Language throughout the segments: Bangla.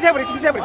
পিছিয়ে পড়ি পিছিয়ে পড়ি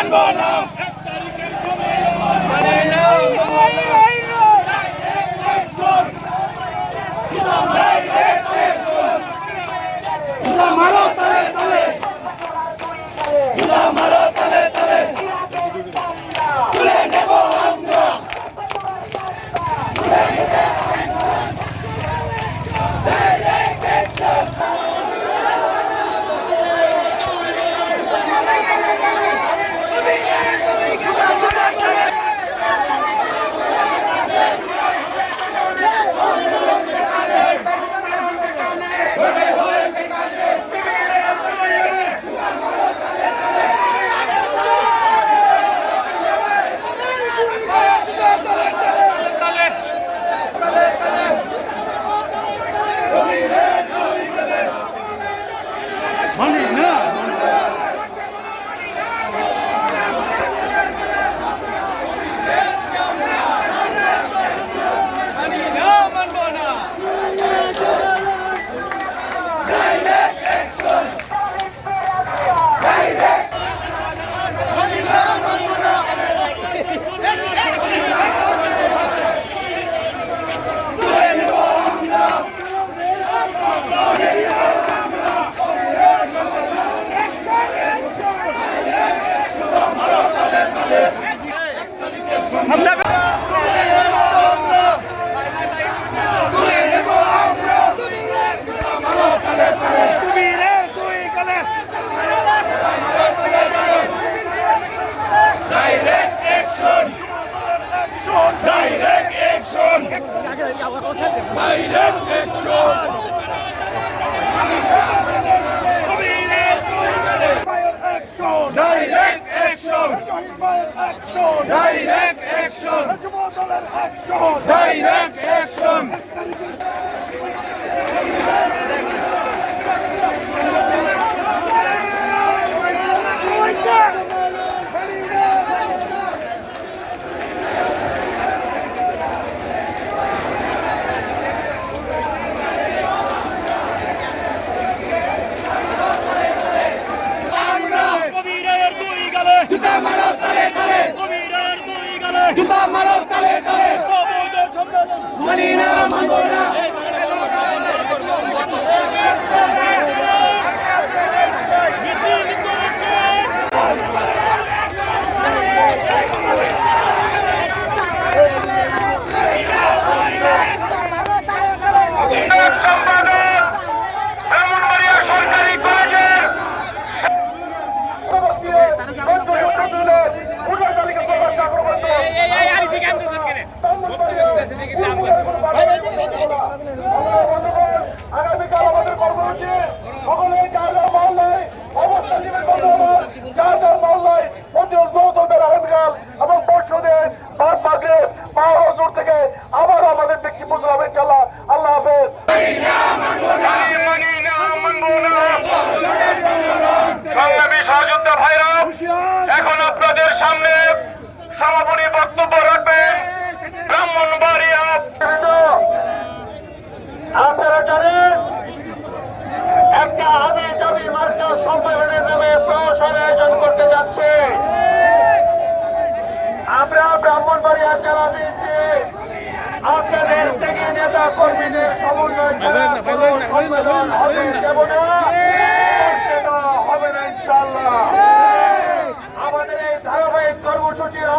அன்போனாம்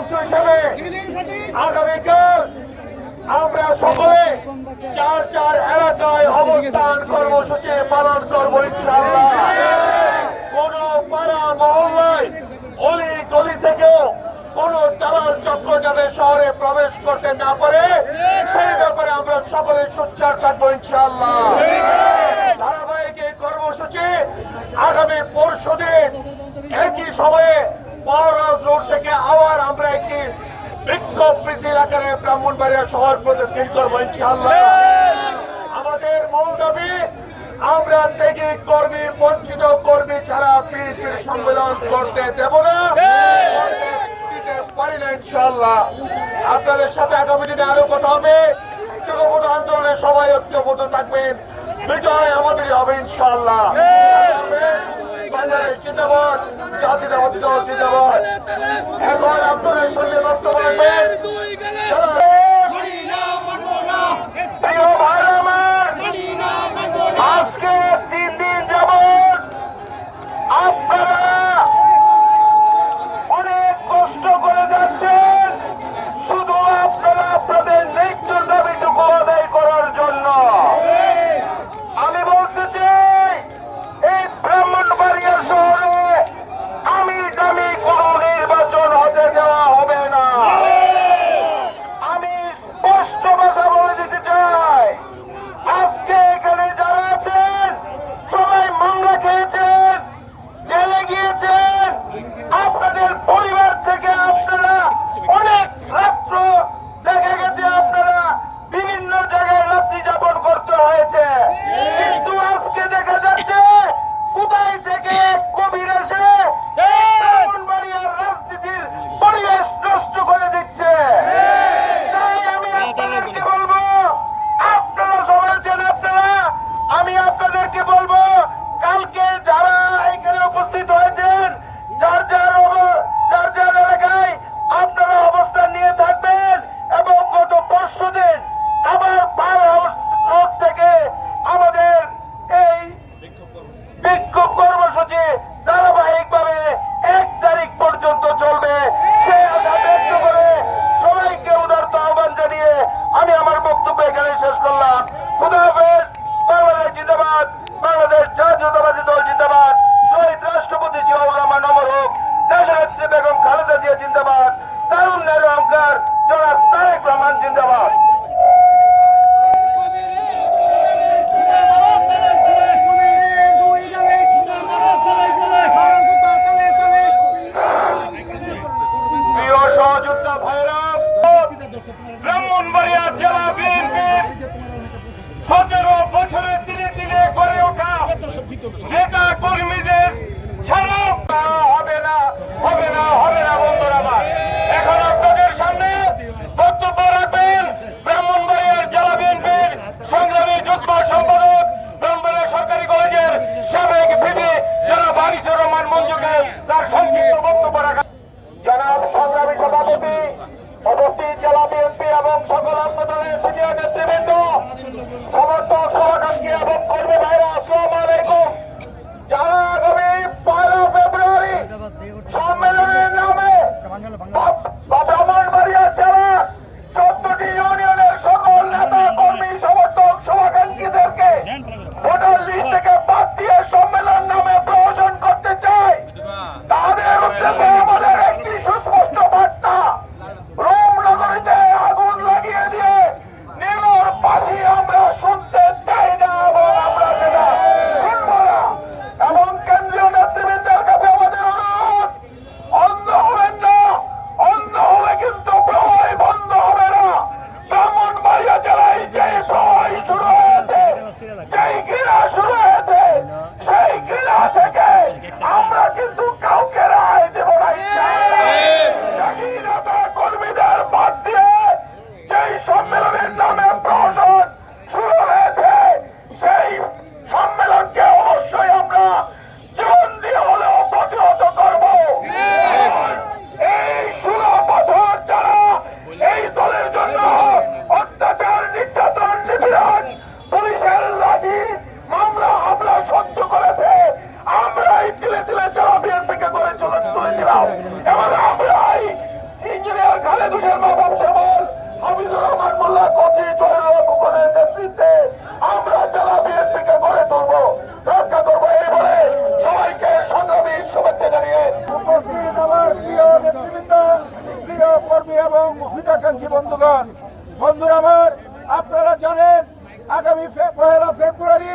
অংশ হিসেবে আগামীকাল আমরা সকলে চার চার এলাকায় অবস্থান কর্মসূচি পালন করব কোন পাড়া মহল্লায় অলি গলি থেকেও কোন দালাল চক্র যাবে শহরে প্রবেশ করতে না পারে, সেই ব্যাপারে আমরা সকলে সোচ্চার থাকব ইনশাল্লাহ ধারাবাহিক এই কর্মসূচি আগামী পরশু দিন একই সময়ে আবার আমরা একটি বিক্ষোভ মিছিল আকারে ব্রাহ্মণবাড়িয়া শহর করব ইনশাআল্লাহ। আমাদের মূল আমরা থেকে কর্মী বঞ্চিত কর্মী ছাড়া পিএইচির সম্মেলন করতে দেব না। পারি না ইনশাআল্লাহ। আপনাদের সাথে আগামী দিনে আরও কথা হবে। যুগপথ আন্দোলনে সবাই ঐক্যবদ্ধ থাকবেন। বিজয় আমাদেরই হবে ইনশাল্লাহ জিন্দাবাদ জাতির অঞ্চল জিন্দাবাদ। এখন আপনাদের সঙ্গে বক্তব্য আমার নেতা কর্মীদের ছাড়াও হবে না হবে না হবে না বন্ধুরা এখন আপনাদের সামনে বক্তব্য রাখবেন ব্রাহ্মণবাড়িয়ার জেলা বিএনপির সংগ্রামী যুগ্ম সম্পাদক ব্রাহ্মণবাড়িয়া সরকারি কলেজের সাবেক ভিপি যারা বারিসুর রহমান মঞ্জুকে তার সংক্ষিপ্ত বক্তব্য রাখা জনাব সংগ্রামী সভাপতি, উপস্থিত জেলা বিএনপি এবং সকল আন্দোলনের সিনিয়র নেতৃবৃন্দ, সমর্থক সভাকাঙ্ক্ষী এবং কর্মী ভাইরা আসসালামু আলাইকুম যারা আগামী পয়লা ফেব্রুয়ারি সম্মেলনের নামে এবং শুভাকাঙ্ক্ষী বন্ধুগণ। বন্ধুরা আমার, আপনারা জানেন, আগামী পয়লা ফেব্রুয়ারি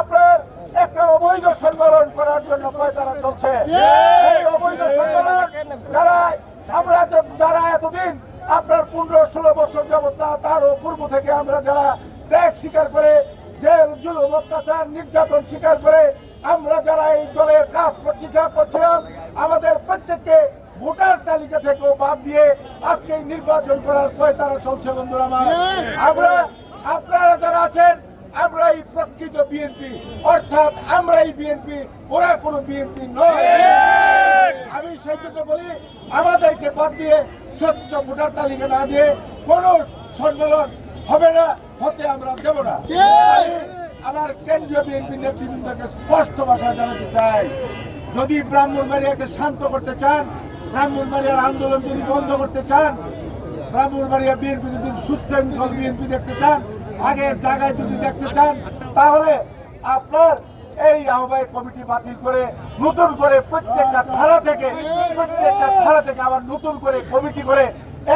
আপনার একটা অবৈধ সম্মেলন করার জন্য পয়সারা চলছে। এই অবৈধ সম্মেলন যারা, আমরা যারা এতদিন আপনার পনেরো, ষোলো বছর যাবৎ না, তারও পূর্ব থেকে আমরা যারা ত্যাগ স্বীকার করে, যে উজ্জ্বল অত্যাচার, নির্যাতন স্বীকার করে, আমরা যারা এই দলের কাজ করছি, যা করছিলাম, আমাদের প্রত্যেককে ভোটার তালিকা থেকেও বাদ দিয়ে আজকে নির্বাচন করার পয়তারা চলছে বন্ধুরা আমার। আমরা আপনারা যারা আছেন আমরা এই প্রকৃত বিএনপি। অর্থাৎ আমরা এই বিএনপি, ওরা কোনো বিএনপি নয়। আমি সেই জন্য বলি, আমাদেরকে বাদ দিয়ে স্বচ্ছ ভোটার তালিকা না দিয়ে কোন সম্মেলন হবে না, হতে আমরা দেব না। আমার কেন্দ্রীয় বিএনপি নেতৃবৃন্দকে স্পষ্ট ভাষায় জানাতে চাই, যদি ব্রাহ্মণবাড়িয়াকে শান্ত করতে চান ব্রাহ্মণবাড়িয়ার আন্দোলন যদি বন্ধ করতে চান ব্রাহ্মণবাড়িয়া বিএনপি যদি সুশৃঙ্খল বিএনপি দেখতে চান আগের জায়গায় যদি দেখতে চান তাহলে আপনার এই আহ্বায়ক কমিটি বাতিল করে নতুন করে প্রত্যেকটা ধারা থেকে প্রত্যেকটা ধারা থেকে আবার নতুন করে কমিটি করে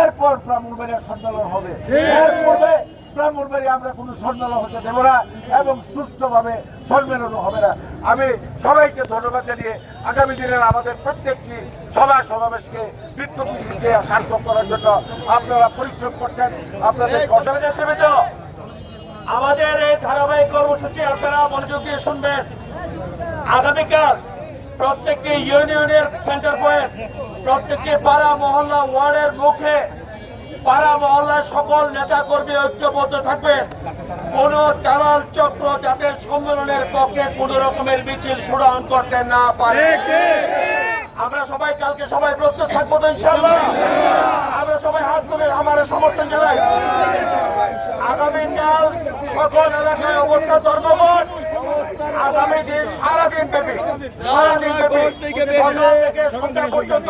এরপর ব্রাহ্মণবাড়িয়ার সম্মেলন হবে। এর পূর্বে ব্রাহ্মণবাড়ি আমরা কোনো সম্মেলন হতে না এবং সুস্থভাবে সম্মেলনও হবে না। আমি সবাইকে ধন্যবাদ জানিয়ে আগামী দিনের আমাদের প্রত্যেকটি সভা সমাবেশকে বিক্ষোভকে সার্থক করার জন্য আপনারা পরিশ্রম করছেন, আপনাদের আমাদের এই ধারাবাহিক কর্মসূচি আপনারা মনোযোগ দিয়ে শুনবেন। আগামীকাল প্রত্যেকটি ইউনিয়নের সেন্টার পয়েন্ট প্রত্যেকটি পাড়া, মহল্লা, ওয়ার্ডের মুখে পাড়া মহল্লার সকল নেতা কর্মী ঐক্যবদ্ধ থাকবেন কোন দালাল চক্র যাতে সম্মেলনের পক্ষে কোন রকমের মিছিল সুরান করতে না পারে। আমরা সবাই কালকে সবাই প্রস্তুত থাকব তো ইনশাআল্লাহ। আমরা সবাই হাত তুলে আমার সমর্থন জানাই। আগামীকাল সকল এলাকায় অবস্থা ধর্মঘট আগামী দিন ব্যাপী ব্যাপী থেকে সন্ধ্যা পর্যন্ত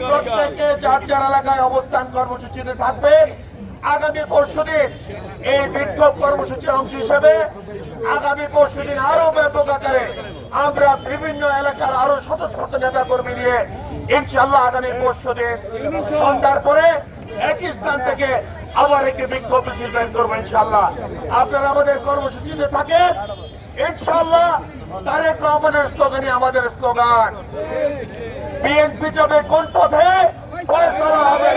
প্রত্যেকে যার যার এলাকায় অবস্থান কর্মসূচিতে থাকবেন আগামী এই বিক্ষোভ কর্মসূচির অংশ হিসেবে আগামী আরও ব্যাপক আকারে আমরা বিভিন্ন এলাকার আরও শত শত নেতা কর্মী নিয়ে ইনশাল্লাহ আগামী পরশুদিন সন্ধ্যার পরে একই স্থান থেকে আবার একটি বিক্ষোভ মিছিল করব ইনশাল্লাহ আপনারা আমাদের কর্মসূচিতে থাকেন। ইনশাল্লাহ তারেক রহমানের স্লোগানই আমাদের স্লোগান। বিএনপি যাবে কোন পথে? হবে